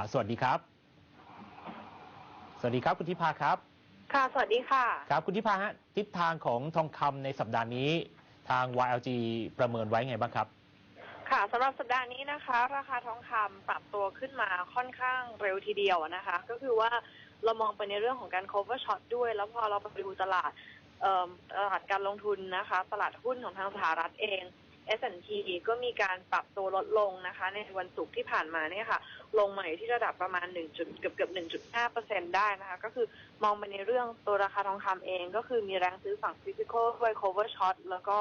แล้วสวัสดีครับ สวัสดีครับคุณทิพาครับ ค่ะ สวัสดีค่ะ ครับคุณทิพาฮะทิศทางของทองคำในสัปดาห์นี้ ทาง YLG ประเมินไว้ไงบ้างครับ ค่ะสำหรับสัปดาห์นี้นะคะ ราคาทองคำปรับตัวขึ้นมาค่อนข้างเร็วทีเดียวนะคะ ก็คือว่าเรามองไปในเรื่องของการ cover short ด้วย แล้วพอเราไปดูตลาดเอิ่มตลาดการลงทุนนะคะ ตลาดหุ้นของทางสหรัฐเอง S&P ก็มีการปรับตัวลดลงนะคะ ในวันศุกร์ที่ผ่านมาเนี่ยค่ะ ลงมาอยู่ที่ระดับประมาณ1จุดเกือบเกือบ1.5เปอร์เซ็นได้นะคะ ก็คือมองไปในเรื่องตัวราคาทองคำเองก็คือมีแรงซื้อฝั่ง physical ด้วย cover short แล้วก็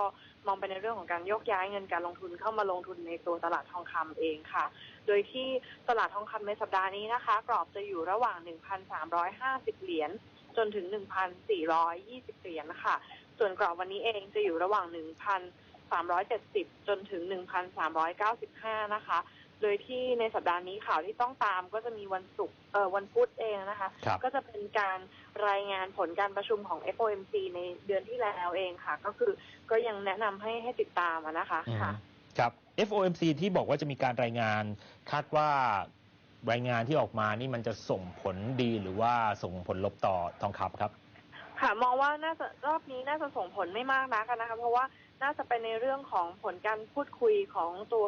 มองไปในเรื่องของการโยกย้ายเงินการลงทุนเข้ามาลงทุนในตัวตลาดทองคำเองค่ะ โดยที่ตลาดทองคำในสัปดาห์นี้นะคะ กรอบจะอยู่ระหว่าง 1,350 เหรียญจนถึง 1,420 เหรียญนะคะ ส่วนกรอบวันนี้เองจะอยู่ระหว่าง 1,370 จนถึง 1,395 นะคะ โดยที่ในสัปดาห์นี้ข่าวที่ต้องตามก็จะมีวันศุกร์เอ่อวันพุธเองนะคะครับก็จะเป็นการรายงานผลการประชุมของ FOMC ในเดือนที่แล้วเองค่ะ ก็คือก็ยังแนะนำให้ให้ติดตามอะนะคะอืมค่ะครับ FOMC ที่บอกว่าจะมีการรายงานคาดว่ารายงานที่ออกมานี่มันจะส่งผลดีหรือว่าส่งผลลบต่อทองคำครับ ค่ะมองว่าน่าจะรอบนี้น่าจะส่งผลไม่มากนักนะคะ เพราะว่าน่าจะเป็นในเรื่องของผลการพูดคุยของตัว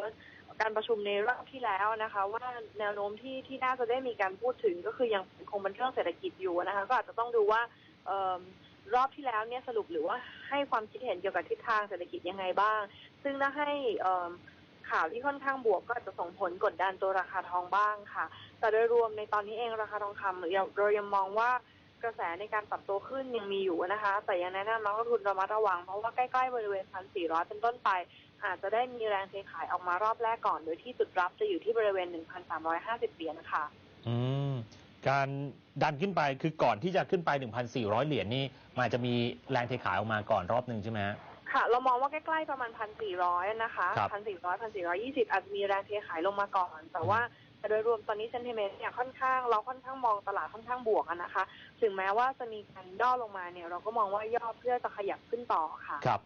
การประชุมในรอบที่แล้วนะคะ ว่าแนวโน้มที่ที่น่าจะได้มีการพูดถึงก็คือยังคงเป็นเรื่องเศรษฐกิจอยู่นะคะ ก็อาจจะต้องดูว่าเอิ่มรอบที่แล้วเนี่ยสรุปหรือว่าให้ความคิดเห็นเกี่ยวกับทิศทางเศรษฐกิจยังไงบ้าง ซึ่งถ้าให้ข่าวที่ค่อนข้างบวกก็อาจจะส่งผลกดดันตัวราคาทองบ้างค่ะ แต่โดยรวมในตอนนี้เองราคาทองคำเรายังมองว่า กระแสในการปรับตัวขึ้นยังมีอยู่นะคะ แต่ยังแนะนำนักลงทุนระมัดระวัง เพราะว่าใกล้ๆบริเวณ 1,400 เป็นต้นไป อาจจะได้มีแรงเทขายออกมารอบแรกก่อน โดยที่จุดรับจะอยู่ที่บริเวณ 1,350 เหรียญค่ะอืมการดันขึ้นไปคือก่อนที่จะขึ้นไป 1,400 เหรียญนี่มันอาจจะมีแรงเทขายออกมาก่อนรอบหนึ่งใช่ไหมฮะค่ะ เรามองว่าใกล้ๆประมาณ 1,400 นะคะครับ1,400 1,420 อาจจะมีแรงเทขายลงมาก่อน แต่ว่า แต่โดยรวมตอนนี้เซนติเมนต์เนี่ยค่อนข้างเราค่อนข้างมองตลาดค่อนข้างบวกอะนะคะ ถึงแม้ว่าจะมีการย่อลงมาเนี่ย เราก็มองว่าย่อเพื่อจะขยับขึ้นต่อค่ะครับ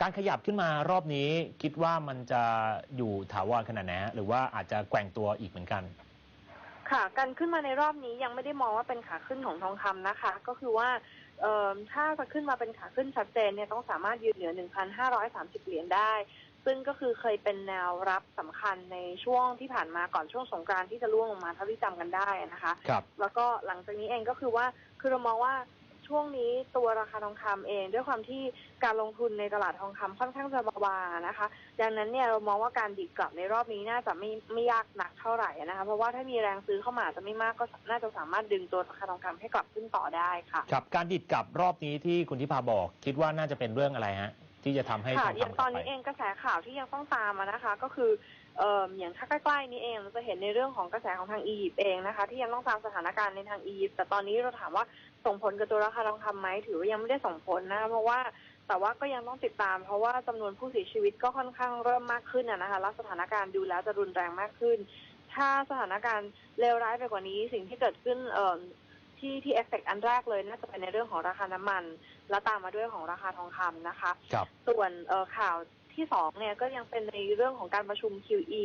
การขยับขึ้นมารอบนี้คิดว่ามันจะอยู่ถาวรขนาดไหนฮะหรือว่าอาจจะแกว่งตัวอีกเหมือนกันค่ะ การขึ้นมาในรอบนี้ยังไม่ได้มองว่าเป็นขาขึ้นของทองคำนะคะ ก็คือว่าเอ่อถ้าจะขึ้นมาเป็นขาขึ้นชัดเจนเนี่ยต้องสามารถยืนเหนือ 1,530 เหรียญได้ ซึ่งก็คือเคยเป็นแนวรับสำคัญในช่วงที่ผ่านมาก่อนช่วงสงกรานต์ที่จะล่วงลงมาเท่าที่จำกันได้นะคะครับแล้วก็หลังจากนี้เองก็คือว่าคือเรามองว่าช่วงนี้ตัวราคาทองคำเอง ด้วยความที่การลงทุนในตลาดทองคำค่อนข้างจะเบาบางนะคะ ดังนั้นเนี่ยเรามองว่าการดิดกลับในรอบนี้น่าจะไม่ไม่ยากหนักเท่าไหร่นะคะเพราะว่าถ้ามีแรงซื้อเข้ามาอาจจะไม่มากก็น่าจะสามารถดึงตัวราคาทองคำให้กลับขึ้นต่อได้ค่ะครับการดิดกลับรอบนี้ที่คุณทิพาบอก คิดว่าน่าจะเป็นเรื่องอะไรฮะ ที่จะทำให้ทค่ะองอย่างคำกตลัอบนไปนี้เองกระแสข่าวที่ยังต้องตามมานะคะ ก็คือเอ่ออย่างถ้าใกล้ๆนี้เองเราจะเห็นในเรื่องของกระแสของทางอียิปต์เองนะคะ ที่ยังต้องตามสถานการณ์ในทางอียิปต์แต่ตอนนี้เราถามว่าส่งผลกับตัวราคาทองคำไหมถือว่ายังไม่ได้ส่งผลนะคะเพราะว่าแต่ว่าก็ยังต้องติดตาม เพราะว่าจำนวนผู้เสียชีวิตก็ค่อนข้างเริ่มมากขึ้นนะนะคะแล้วสถานการณ์ดูแล้วจะรุนแรงมากขึ้น ถ้าสถานการณ์เลวร้ายไปกว่านี้สิ่งที่เกิดขึ้นเอ่อ ที่ที่เอฟเฟกอันแรกเลยน่าจะเป็นในเรื่องของราคาน้ำมัน แล้วตามมาด้วยของราคาทองคำนะคะ ครับส่วนเอ่อข่าวที่สองเนี่ยก็ยังเป็นในเรื่องของการประชุม QE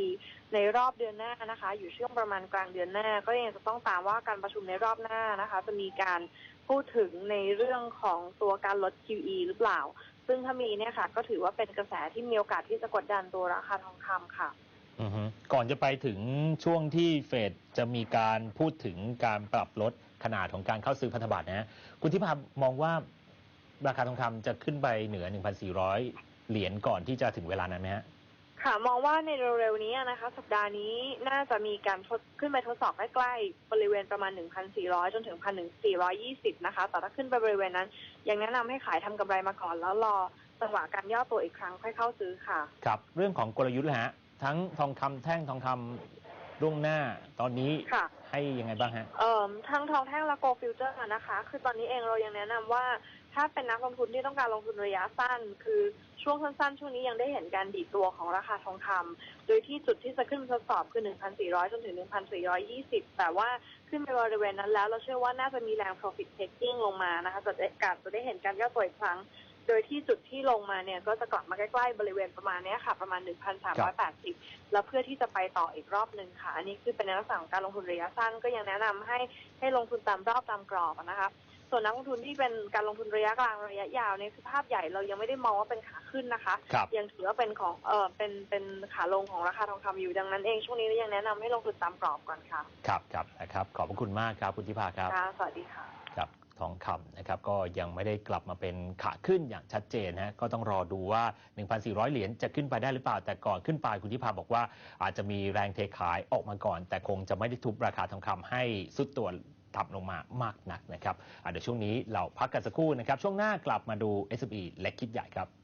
ในรอบเดือนหน้านะคะ อยู่ช่วงประมาณกลางเดือนหน้า ก็ยังจะต้องตามว่าการประชุมในรอบหน้านะคะ จะมีการพูดถึงในเรื่องของตัวการลด QE หรือเปล่า ซึ่งถ้ามีเนี่ยค่ะ ก็ถือว่าเป็นกระแสที่มีโอกาสที่จะกดดันตัวราคาทองคำค่ะ อือฮึก่อนจะไปถึงช่วงที่เฟดจะมีการพูดถึงการปรับลด ขนาดของการเข้าซื้อพันธบัตรนะฮะคุณทิพามองว่าราคาทองคำจะขึ้นไปเหนือ 1,400 เหรียญก่อนที่จะถึงเวลานั้นไหมฮะ ค่ะมองว่าในเร็วๆนี้นะคะ สัปดาห์นี้น่าจะมีการทดขึ้นไปทดสอบใกล้ๆบริเวณประมาณ 1,400 จนถึง 1,420 นะคะ แต่ถ้าขึ้นไปบริเวณนั้น ยังแนะนำให้ขายทำกำไรมาก่อน แล้วรอจังหวะการย่อตัวอีกครั้งค่อยเข้าซื้อค่ะ ครับ เรื่องของกลยุทธ์นะฮะ ทั้งทองคำแท่งทองคำ ล่วงหน้าตอนนี้ค่ะ ให้ยังไงบ้างฮะ เอ่อทั้งทองแท่งและโกลฟิวเจอร์นะคะ คือตอนนี้เองเรายังแนะนำว่า ถ้าเป็นนักลงทุนที่ต้องการลงทุนระยะสั้น คือช่วงสั้นๆ ช่วงนี้ยังได้เห็นการดีดตัวของราคาทองคำโดยที่จุดที่จะขึ้นทดสอบคือ 1,400 จนถึง 1,420 แต่ว่าขึ้นไปบริเวณนั้นแล้ว เราเชื่อว่าน่าจะมีแรง profit taking ลงมานะคะจะได้การจะได้เห็นการย่อตัวอีกครั้ง โดยที่จุดที่ลงมาเนี่ยก็จะกลับมาใกล้ๆบริเวณประมาณเนี้ยค่ะ ประมาณ 1,380 แล้วเพื่อที่จะไปต่ออีกรอบหนึ่งค่ะ อันนี้คือเป็นในลักษณะของการลงทุนระยะสั้นก็ยังแนะนำให้ให้ลงทุนตามรอบตามกรอบนะคะส่วนนักลงทุนที่เป็นการลงทุนระยะกลางระยะยาวเนี่ยคือภาพใหญ่เรายังไม่ได้มองว่าเป็นขาขึ้นนะคะครับยังถือว่าเป็นของเออเป็นเป็นขาลงของราคาทองคำอยู่ดังนั้นเองช่วงนี้ยังแนะนำให้ลงทุนตามกรอบก่อนค่ะ ครับครับนะครับขอบพระคุณมากครับคุณทิพาครับค่ะสวัสดีค่ะครับทองคำ นะครับก็ยังไม่ได้กลับมาเป็นขาขึ้นอย่างชัดเจนนะก็ต้องรอดูว่า 1,400 เหรียญจะขึ้นไปได้หรือเปล่า แต่ก่อนขึ้นไปคุณทิพาบอกว่า อาจจะมีแรงเทขายออกมาก่อน แต่คงจะไม่ได้ทุบราคาทองคำให้สุดตัวต่ำลงมามากนักนะครับเดี๋ยวช่วงนี้เราพักกันสักครู่นะครับ ช่วงหน้ากลับมาดู S&P เล็กคิดใหญ่ครับ